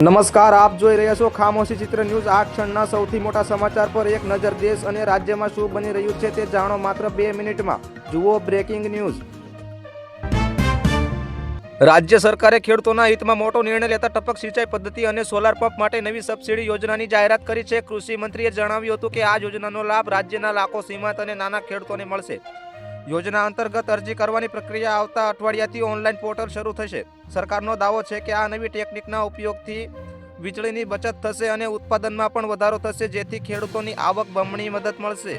નમસ્કાર, આપ જોઈ રહ્યા છો ખામોશી ચિત્ર ન્યૂઝ. આ ક્ષણના સૌથી મોટા સમાચાર પર એક નજર દેશ અને રાજ્યમાં શું બની રહ્યું છે તે જાણો માત્ર બે મિનિટમાં. જુઓ બ્રેકિંગ ન્યૂઝ રાજ્ય સરકારે ખેડૂતોના હિતમાં મોટો નિર્ણય લેતા ટપક સિંચાઈ પદ્ધતિ અને સોલાર પંપ માટે નવી સબસિડી યોજનાની જાહેરાત કરી છે. કૃષિ મંત્રીએ જણાવ્યું હતું કે આ યોજનાનો લાભ રાજ્યના લાખો સીમાંત અને નાના ખેડૂતોને મળશે. યોજના અંતર્ગત અરજી કરવાની પ્રક્રિયા આવતા અઠવાડિયાથી ઓનલાઈન પોર્ટલ શરૂ થશે. સરકારનો દાવો છે કે આ નવી ટેકનિકના ઉપયોગથી વીજળીની બચત થશે અને ઉત્પાદનમાં પણ વધારો થશે, જેથી ખેડૂતોની આવક બમણી મદદ મળશે.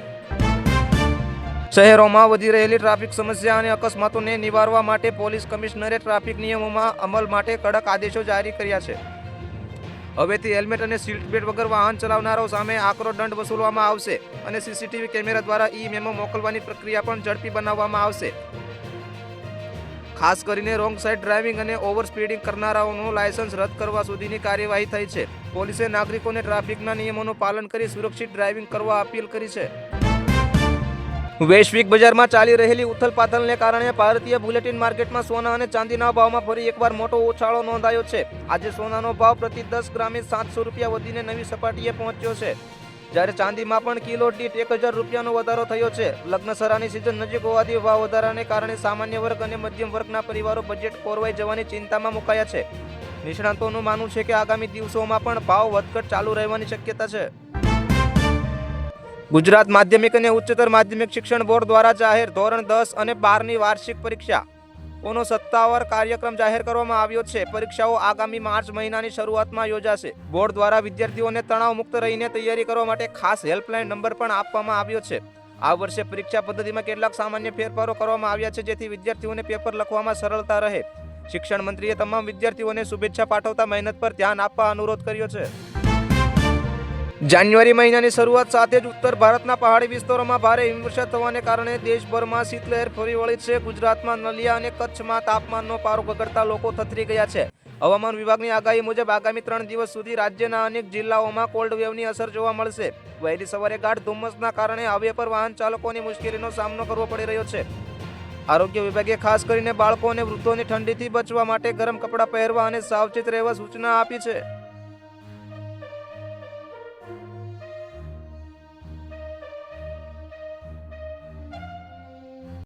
શહેરોમાં વધી રહેલી ટ્રાફિક સમસ્યા અને અકસ્માતોને નિવારવા માટે પોલીસ કમિશનરે ટ્રાફિક નિયમોમાં અમલ માટે કડક આદેશો જારી કર્યા છે. હવેથી હેલ્મેટ અને સીટ બેલ્ટ વગર વાહન ચલાવનારાઓ સામે આકરો દંડ વસૂલવામાં આવશે અને સીસીટીવી કેમેરા દ્વારા ઈ મેમો મોકલવાની પ્રક્રિયા પણ ઝડપી બનાવવામાં આવશે. ખાસ કરીને રોંગ સાઇડ ડ્રાઇવિંગ અને ઓવર સ્પીડિંગ કરનારાઓનું લાયસન્સ રદ કરવા સુધીની કાર્યવાહી થઈ છે. પોલીસે નાગરિકોને ટ્રાફિકના નિયમોનું પાલન કરી સુરક્ષિત ડ્રાઇવિંગ કરવા અપીલ કરી છે. વૈશ્વિક બજારમાં ચાલી રહેલી ઉથલપાથલને કારણે ભારતીય બુલેટિન માર્કેટમાં સોના અને ચાંદીના ભાવમાં ફરી એકવાર મોટો ઉછાળો નોંધાયો છે. આજે સોનાનો ભાવ પ્રતિ દસ ગ્રામે સાતસો રૂપિયા વધીને નવી સપાટીએ પહોંચ્યો છે. જ્યારે ચાંદીમાં પણ કિલો દીઠ એક હજાર રૂપિયાનો વધારો થયો છે. લગ્નસરાની સિઝન નજીક હોવાથી ભાવ વધારાને કારણે સામાન્ય વર્ગ અને મધ્યમ વર્ગના પરિવારો બજેટ કોરવાઈ જવાની ચિંતામાં મુકાયા છે. નિષ્ણાંતોનું માનવું છે કે આગામી દિવસોમાં પણ ભાવ વધઘટ ચાલુ રહેવાની શક્યતા છે. ગુજરાત માધ્યમિક અને ઉચ્ચતર માધ્યમિક શિક્ષણ બોર્ડ દ્વારા જાહેર ધોરણ દસ અને બારની વાર્ષિક પરીક્ષા ઓનો સત્તાવાર કાર્યક્રમ જાહેર કરવામાં આવ્યો છે. પરીક્ષાઓ આગામી માર્ચ મહિનાની શરૂઆતમાં યોજાશે. બોર્ડ દ્વારા વિદ્યાર્થીઓને તણાવ મુક્ત રહીને તૈયારી કરવા માટે ખાસ હેલ્પલાઇન નંબર પણ આપવામાં આવ્યો છે. આ વર્ષે પરીક્ષા પદ્ધતિમાં કેટલાક સામાન્ય ફેરફારો કરવામાં આવ્યા છે, જેથી વિદ્યાર્થીઓને પેપર લખવામાં સરળતા રહે. શિક્ષણ મંત્રીએ તમામ વિદ્યાર્થીઓને શુભેચ્છા પાઠવતા મહેનત પર ધ્યાન આપવા અનુરોધ કર્યો છે. જાન્યુઆરી મહિનાની શરૂઆત સાથે જ ઉત્તર ભારતના પહાડી વિસ્તારોમાં ભારે હિમવર્ષા થવાને કારણે દેશભરમાં શીતલહેર ફરી વળી છે. ગુજરાતમાં નલિયા અને કચ્છમાં તાપમાનનો પારો ગગડતા લોકો થથરી ગયા છે. હવામાન વિભાગની આગાહી મુજબ આગામી ત્રણ દિવસ સુધી રાજ્યના અનેક જિલ્લાઓમાં કોલ્ડ વેવની અસર જોવા મળશે. વહેલી સવારે ગાઢ ધુમ્મસના કારણે હાઈવે પર વાહન ચાલકોની મુશ્કેલીનો સામનો કરવો પડી રહ્યો છે. આરોગ્ય વિભાગે ખાસ કરીને બાળકો અને વૃદ્ધોની ઠંડીથી બચવા માટે ગરમ કપડાં પહેરવા અને સાવચેત રહેવા સૂચના આપી છે.